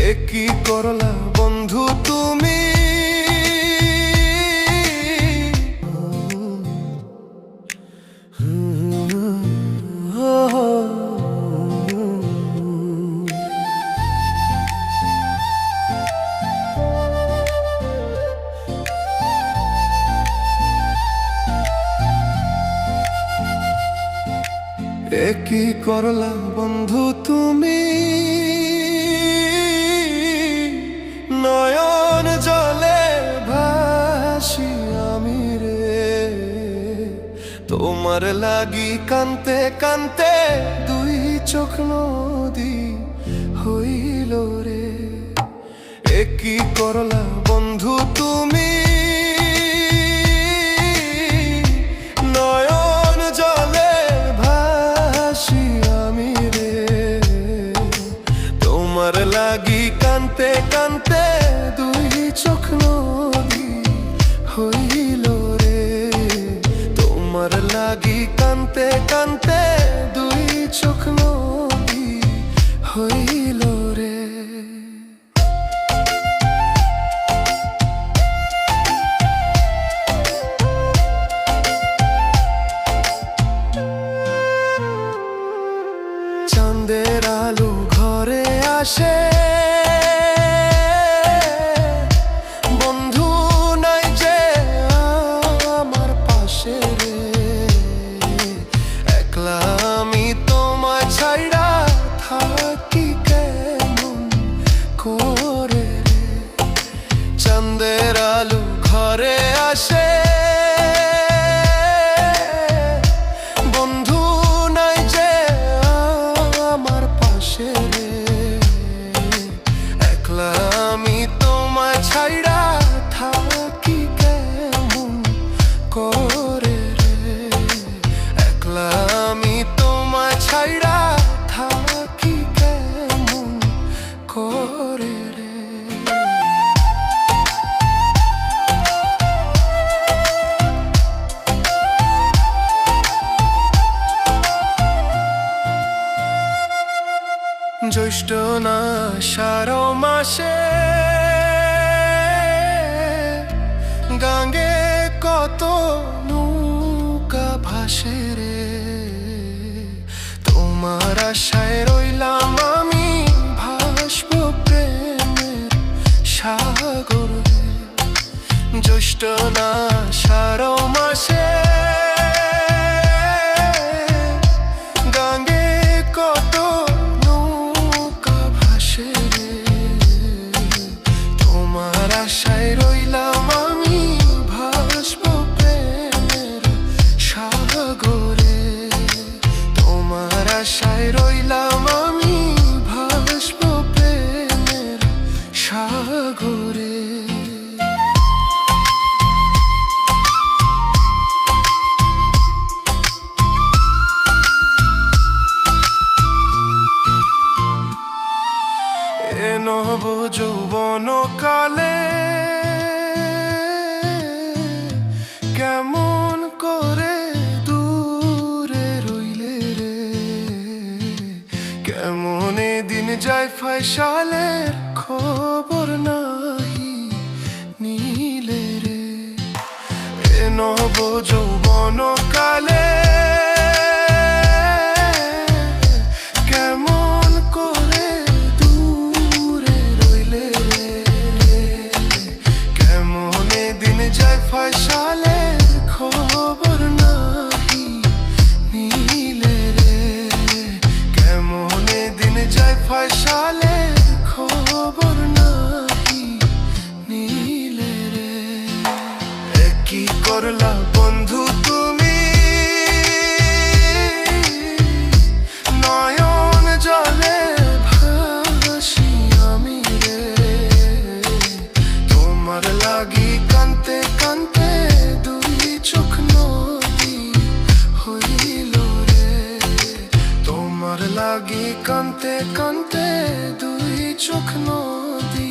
এ কি করলা বন্ধু তুমি? এ কি করলা বন্ধু তুমি? নয়ন জলে ভাসি আমি রে। তোমার লাগি কানতে কানতে দুই চোখ নদী হইল রে। এ কি করলা বন্ধু তুমি? হইল রে একলা আমি তোমায় ছাইড়া জ্যৈষ্ঠ না সারো মাসে গাঙ্গে কত নৌকা ভাসে রে। তোমার আশায় রইলাম আমি ভাসব প্রেমের সাগর। জ্যৈষ্ঠ না আশায় রইলাম আমি ভাসব প্রেমের সাগরে। তোমার আশায় রইলাম নব যৌবন কালে কেমন করে দূরে রইলে রে? কেমন দিন যায় ফয়সালের খবর নাহি যায় ফয়সালের খবর নাহি নীলে রে। কেমন দিন যায় ফয়সালের খবর নাহি নীলে রে। কি করলা বন্ধু তুমি? নয়ন জলে ভাসি আমি রে। তোমার লাগি তোমার লাগি কান্তে কান্তে দুই চোখ নদী